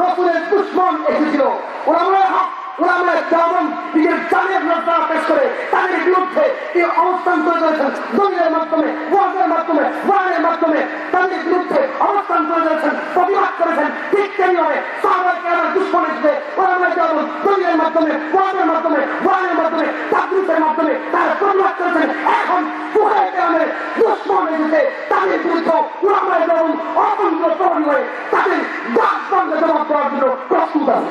রসুলের দুশ্মন এসেছিল। ওলামায় হক ওলামায় জামান করে। অবস্থান তুলে ধরেছেন। দলিলের মাধ্যমে, ওয়াজের মাধ্যমে ওয়ানের মাধ্যমে তাদের বিরুদ্ধে অবস্থান তুলে ধরেছেন প্রতিবাদ করেছেন ঠিক তেমনিভাবে সাহাবাই কেরামের দুশ্মন এসেছে। ওলামায় জামান দলিলের মাধ্যমে ওয়াজের মাধ্যমে ওয়ানের মাধ্যমে তাবলিগের মাধ্যমে তারা প্রতিবাদ করেছেন। এখন ফুকায় কেরামের দুশ্মন এসেছে। তাদের বিরুদ্ধে ওলামায় জামান অতন্ত্র প্রহরী হয়ে তাদের দাস বন্ধ জবাব দেওয়ার জন্য প্রস্তুত আছে।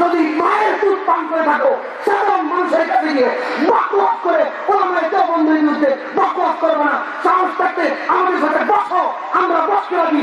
যদি মায়ের দুধ পান করে থাকো, সাধারণ মানুষের কাছে গিয়ে বকওয়াস করে ওলামায় দেওবন্দের বিরুদ্ধে বকওয়াস করব না। সাহস থাকতে আমাদের সাথে বসো। আমরা বসতে রাখি